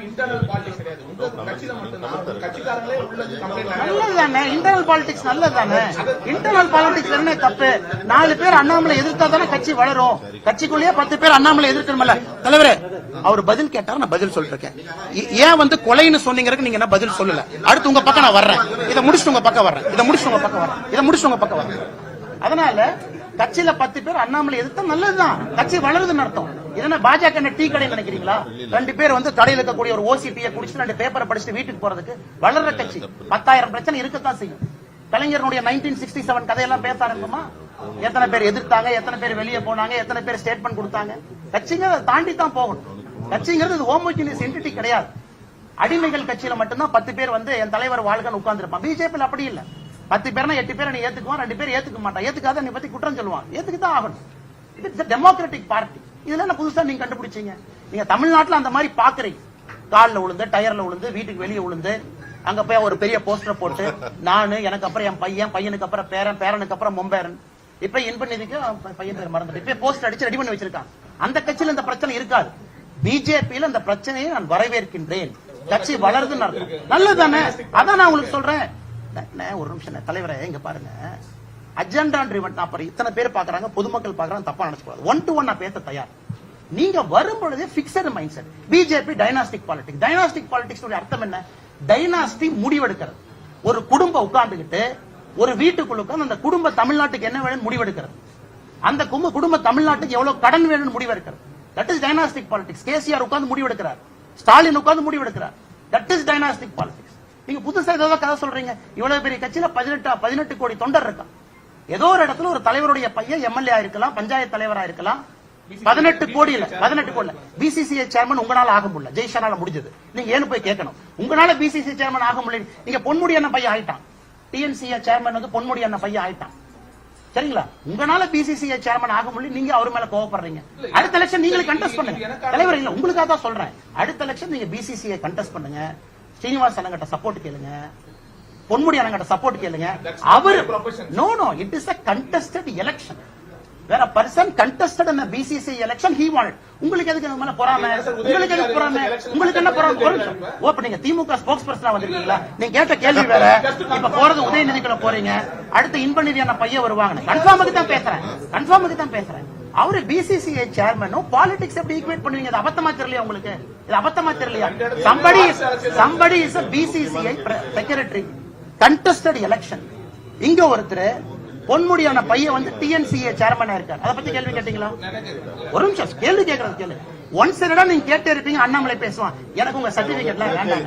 Internal politics கிடையாது. உங்க கட்சியில மட்டும்தான். கட்சிக்காரங்களே உள்ள கம்ப்ளைண்ட் நல்லது தானே இன்டர்னல் பாலிடிக்ஸ் நல்லது தானே இன்டர்னல் பாலிடிக்ஸ் என்ன தப்பு? நாலு பேர் அண்ணாமலை எதிர்த்தா தானே கட்சி வளரும். கட்சிக்குள்ளேயே பத்து பேர் அண்ணாமலை எதிர்க்கணும்ல தலைவரே அவர் பதில் கேட்டாரு நான் பதில் சொல்லிருக்கேன். ஏ- ஏன் வந்து கொலைன்னு சொன்னீங்கறதுக்கு நீங்க என்ன பதில் சொல்லல? அடுத்து உங்க பக்கம் நான் வர்றேன். இதை முடிச்சுட்டு உங்க பக்கம் வர்றேன். இதை முடிச்சுட்டு உங்க பக்கம் வர்றேன். இதை முடிச்சுட்டு உங்க பக்கம் வர்றேன். அதனால கட்சியில பத்து பேர் அண்ணாமலை எதிர்த்தா நல்லதுதான். கட்சி வளருதுன்னு அர்த்தம். இதென்ன பாஜக டீ கடை நினைக்கிறீங்களா? ரெண்டு பேர் வந்து கடையில் இருக்கக்கூடிய ஒரு ஓசி டீயை குடிச்சிட்டு ரெண்டு பேப்பரை படிச்சுட்டு வீட்டுக்கு போறதுக்கு வளர்ற கட்சி. பத்தாயிரம் பிரச்சனை இருக்கத்தான் செய்யும். கலைஞருடைய நைன்டீன் சிக்ஸ்டி செவன் கதையெல்லாம் பேச ஆரம்பிக்குமா எத்தனை பேர் எதிர்த்தாங்க எத்தனை பேர் வெளியே போனாங்க எத்தனை பேர் ஸ்டேட்மெண்ட் கொடுத்தாங்க? கட்சிங்க அதை தாண்டி தான் போகணும். கட்சிங்கிறது இது ஹோமோஜினியஸ் என்டிட்டி கிடையாது. அடிமைகள் கட்சியில மட்டும்தான் பத்து பேர் வந்து என் தலைவர் வாழ்கன்னு உட்கார்ந்துருப்பான். பிஜேபியில் அப்படி இல்ல. பத்து பேர்னா எட்டு பேரை நீ ஏத்துக்குவான் ரெண்டு பேர் ஏத்துக்க மாட்டான். ஏத்துக்காத நீ பத்தி குற்றம் சொல்லுவான். ஏத்துக்குதான் ஆகணும். இட்ஸ் டெமோக்ராட்டிக் பார்ட்டி இதுல என்ன புதுசா நீங்க கண்டுபிடிச்சீங்க? நீங்க தமிழ்நாட்டுல அந்த மாதிரி பாக்குறீங்க. காலில் விழுந்து டயர்ல விழுந்து வீட்டுக்கு வெளியே விழுந்து அங்க போய் ஒரு பெரிய போஸ்டர் போட்டு நானு எனக்கு அப்புறம் என் பையன் பையனுக்கு அப்புறம் பேரன் பேரனுக்கு அப்புறம் மும்பேரன். இப்ப இன்பநிதிக்கு ப- பையன் பேர் மறந்துட்டு இப்ப போஸ்டர் அடிச்சு ரெடி பண்ணி வச்சிருக்காங்க அந்த கட்சியில இந்த பிரச்சனை இருக்காது. பிஜேபியில அந்த பிரச்சனையை நான் வரவேற்கின்றேன். கட்சி வளருதுன்னு அர்த்தம். நல்லதுதானே? அதான் நான் உங்களுக்கு சொல்றேன். ஒரு நிமிஷம் தலைவரை எங்க பாருங்க. அஜெண்டா ட்ரிவன் அப்புறம் இத்தனை பேர் பாக்குறாங்க பொதுமக்கள் பாக்குறாங்க தப்பா நினைச்சுக்கூடாது. ஒன் டு ஒன் நான் பேச தயார். நீங்க வரும் பொழுதே fixed mind set BJP dynastic politics dynastic politics அர்த்தம் என்ன? டைனாஸ்டி முடிவெடுக்கிறது. ஒரு குடும்பம் உட்கார்ந்துகிட்டு ஒரு வீட்டுக்குள்ள உட்கார்ந்து அந்த குடும்ப தமிழ்நாட்டுக்கு என்ன வேணும்னு முடிவெடுக்கிறது. அந்த கும்ப குடும்ப தமிழ்நாட்டுக்கு எவ்வளவு கடன் வேணும்னு முடிவெடுக்கிறது. That is dynastic politics KCR உட்கார்ந்து முடிவெடுக்கிறார். ஸ்டாலின் உட்கார்ந்து முடிவெடுக்கிறார். தட் இஸ் டைனாஸ்டிக் பாலிடிக்ஸ் நீங்க புதுசா ஏதோ கதை சொல்றீங்க. இவ்வளவு பெரிய கட்சியில பதினெட்டு பதினெட்டு கோடி தொண்டர் இருக்கான் ஏதோ ஒரு இடத்துல ஒரு தலைவருடைய பையன் எம்எல்ஏ இருக்கலாம் பஞ்சாயத்து தலைவரா இருக்கலாம். பதினெட்டு கோடி இல்ல பதினெட்டு கோடி பிசிசிஐ சேர்மன் உங்களால ஆக முடியல. ஜெய்ஷனால முடிஞ்சது. நீங்க ஏன்னு போய் கேட்கணும். உங்களால பிசிசி சேர்மன் ஆக முடியல. நீங்க பொன்முடி அண்ணன் பையன் ஆயிட்டான். டிஎன்சிஏ சேர்மன் வந்து பொன்முடி அண்ணன் பையன் ஆயிட்டான். சரிங்களா? உங்களால பிசிசிஐ சேர்மன் ஆக முடியல. நீங்க அவர் மேல கோவப்படுறீங்க. அடுத்த எலெக்ஷன் நீங்க கண்டெஸ்ட் பண்ணுங்க. தலைவர் இல்ல உங்களுக்காக தான் சொல்றேன். அடுத்த எலெக்ஷன் நீங்க பிசிசிஐ கண்டெஸ்ட் பண்ணுங்க. ஸ்ரீனிவாஸ் அண்ணங்கிட்ட சப்போர்ட் கேளுங்க. பொன்முடி அண்ணங்கிட்ட சப்போர்ட் கேளுங்க. அவர் no no it is a contested election வேற person contested in PCC election he wanted உங்களுக்கு எதுக்கு மேல பொறாம? உங்களுக்கு எதுக்கு பொறாம? உங்களுக்கு என்ன பொறாம. ஓ அப்ப நீங்க திமுக ஸ்போக்ஸ் பர்சனா வந்திருக்கீங்களா நீங்க கேட்ட கேள்வி வேற. இப்ப போறது உதயநிதிக்குள்ள போறீங்க. அடுத்து இன்பநிதி அண்ணன் பையன் வருவாங்க கன்ஃபார்முக்கு தான் பேசுறேன். கன்ஃபார்முக்கு தான் பேசுறேன். அவரு பிசிசிஐ சேர்மனும் பாலிடிக்ஸ் எப்படி ஈக்குவேட் பண்ணுவீங்க? இது அபத்தமா தெரியலையா உங்களுக்கு? இது அபத்தமா தெரியலையா? Somebody somebody is BCCI secretary contested election இங்க ஒருத்தர் பொன்முடியான பையன் வந்து டிஎன்சிஏ சேர்மனா இருக்காரு. அதை பத்தி கேள்வி கேட்டீங்களா? ஒரு நிமிஷம் கேள்வி கேட்கறது கேளு. ஒன் சைடா நீங்க கேட்டே இருப்பீங்க அண்ணாமலை பேசுவான். எனக்கு உங்க சர்டிபிகேட்லாம் வேண்டாம்.